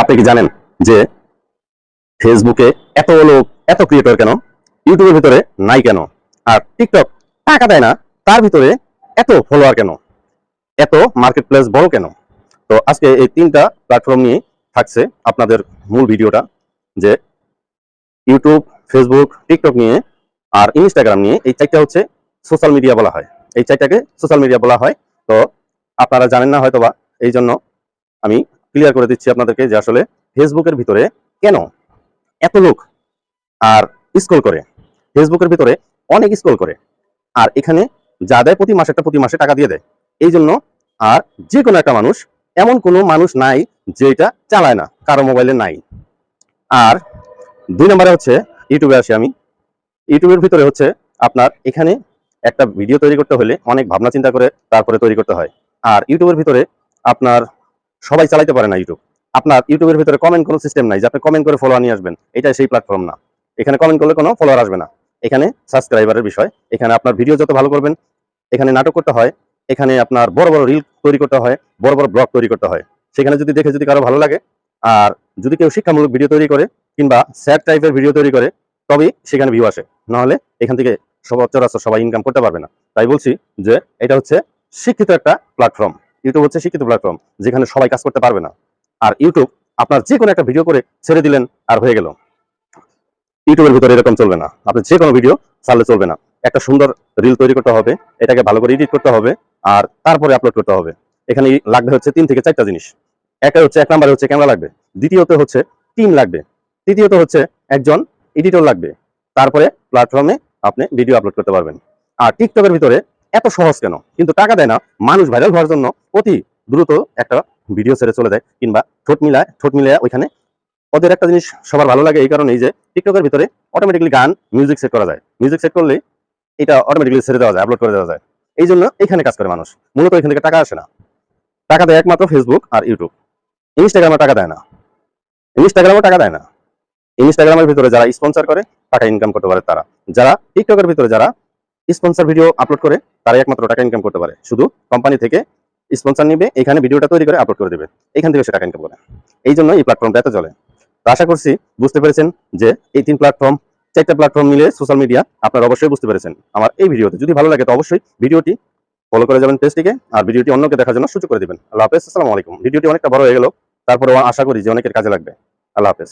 আপনি কি জানেন যে ফেসবুকে এত লোক, এত ক্রিয়েটর কেন? ইউটিউবের ভিতরে নাই কেন? আর টিকটক টাকা দেয় না, তার ভিতরে এত ফলোয়ার কেন? এত মার্কেট প্লেস বড় কেন? তো আজকে এই তিনটা প্ল্যাটফর্ম নিয়ে থাকছে আপনাদের মূল ভিডিওটা, যে ইউটিউব ফেসবুক টিকটক নিয়ে আর ইনস্টাগ্রাম নিয়ে এই চারটা হচ্ছে সোশ্যাল মিডিয়া বলা হয়। এই চারটাকে সোশ্যাল মিডিয়া বলা হয়। তো আপনারা জানেন না হয়তোবা, এই জন্য আমি ক্লিয়ার করে দিচ্ছি আপনাদেরকে যে আসলে ফেসবুকের ভিতরে কেন এত লোক আর স্ক্রল করে? ফেসবুকের ভিতরে অনেক স্ক্রল করে। আর এখানে যা দেয় প্রতি মাসে একটা প্রতি মাসে টাকা দিয়ে দেয়। এই জন্য আর যে কোনো একটা মানুষ, এমন কোনো মানুষ নাই যে এটা চালায় না, কারও মোবাইলে নাই। আর দুই নম্বরে হচ্ছে, ইউটিউবে আসি আমি। ইউটিউবের ভিতরে হচ্ছে আপনার এখানে একটা ভিডিও তৈরি করতে হলে অনেক ভাবনা চিন্তা করে তারপরে তৈরি করতে হয়। আর ইউটিউবের ভিতরে আপনার সবাই চালাইতে পারে না ইউটিউব আপনার ইউটিউবের ভিতরে কমেন্ট কোনো সিস্টেম নাই, যে আপনি কমেন্ট করে ফলোয়ার নিয়ে আসবেন এটা সেই প্ল্যাটফর্ম না। এখানে কমেন্ট করলে কোনো ফলোয়ার আসবে না। এখানে সাবস্ক্রাইবারের বিষয়, এখানে আপনার ভিডিও যত ভালো করবেন, এখানে নাটক করতে হয়, এখানে আপনার বড় বড় রিল তৈরি করতে হয়, বড় বড় ব্লগ তৈরি করতে হয়। সেখানে যদি দেখে যদি কারও ভালো লাগে, আর যদি কেউ শিক্ষামূলক ভিডিও তৈরি করে, কিংবা স্যাড টাইপের ভিডিও তৈরি করে, তবেই সেখানে ভিউ আসে। নাহলে এখান থেকে সব সচরাচর সবাই ইনকাম করতে পারবে না। তাই বলছি যে, এটা হচ্ছে শিক্ষিত একটা প্ল্যাটফর্ম ইউটিউব হচ্ছে শিক্ষিত প্ল্যাটফর্ম যেখানে সবাই কাজ করতে পারবে না। আর ইউটিউব আপনার যে কোনো একটা ভিডিও করে ছেড়ে দিলেন আর হয়ে গেল। ইউটিউবের ভিতরে এরকম চলবে না। আপনি যে কোনো ভিডিও ছাড়লে চলবে না। একটা সুন্দর রিল তৈরি করতে হবে, এটাকে ভালো করে এডিট করতে হবে, আর তারপরে আপলোড করতে হবে। এখানে লাগবে হচ্ছে তিন থেকে চারটা জিনিস। একটা হচ্ছে, এক নম্বরে হচ্ছে ক্যামেরা লাগবে। দ্বিতীয়ত হচ্ছে টিম লাগবে। তৃতীয়ত হচ্ছে একজন এডিটর লাগবে। তারপরে প্ল্যাটফর্মে আপনি ভিডিও আপলোড করতে পারবেন। আর টিকটকের ভিতরে এত সহজ কেন? কিন্তু টাকা দেয় না। মানুষ ভাইরাল হওয়ার জন্য অতি দ্রুত একটা ভিডিও ছেড়ে চলে যায় কিংবা ঠোঁট মিলায় ঠোঁট মিলায় ওইখানে। ওদের একটা জিনিস সবার ভালো লাগে এই কারণেই যে টিকটকের ভিতরে অটোমেটিকলি গান মিউজিক সেট করা যায়। মিউজিক সেট করলে এটা অটোমেটিকলি ছেড়ে দেওয়া যায় আপলোড করে দেওয়া যায়। এই জন্য এখানে কাজ করে মানুষ। মূলত এখান থেকে টাকা আসে না। টাকা দেয় একমাত্র ফেসবুক আর ইউটিউব ইনস্টাগ্রামে টাকা দেয় না। ইনস্টাগ্রামও টাকা দেয় না। ইনস্টাগ্রামের ভিতরে যারা স্পন্সর করে, টাকা ইনকাম করতে পারে তারা। যারা টিকটকের ভিতরে যারা স্পন্সর ভিডিও আপলোড করে তারা একমাত্র টাকা ইনকাম করতে পারে। শুধু কোম্পানি থেকে স্পন্সর নিবে, এখানে ভিডিওটা তৈরি করে আপলোড করে দেবে। এখান থেকে সে টাকা ইনকাম করে। এই জন্য এই প্ল্যাটফর্মটা এত চলে। তো আশা করছি বুঝতে পেরেছেন যে এই তিন প্ল্যাটফর্ম চারটা প্ল্যাটফর্ম মিলে সোশ্যাল মিডিয়া আপনারা অবশ্যই বুঝতে পেরেছেন। আমার এই ভিডিওতে যদি ভালো লাগে তো অবশ্যই ভিডিওটি ফলো করে যাবেন পেজটিকে আর ভিডিওটি অন্যকে দেখার জন্য সুযোগ করে দিবেন। আল্লাহ হাফেজ, আসসালামু আলাইকুম। ভিডিওটি অনেকটা বড় হয়ে গেল তারপরে আশা করি যে অনেকের কাজে লাগবে। আল্লাহ হাফেজ।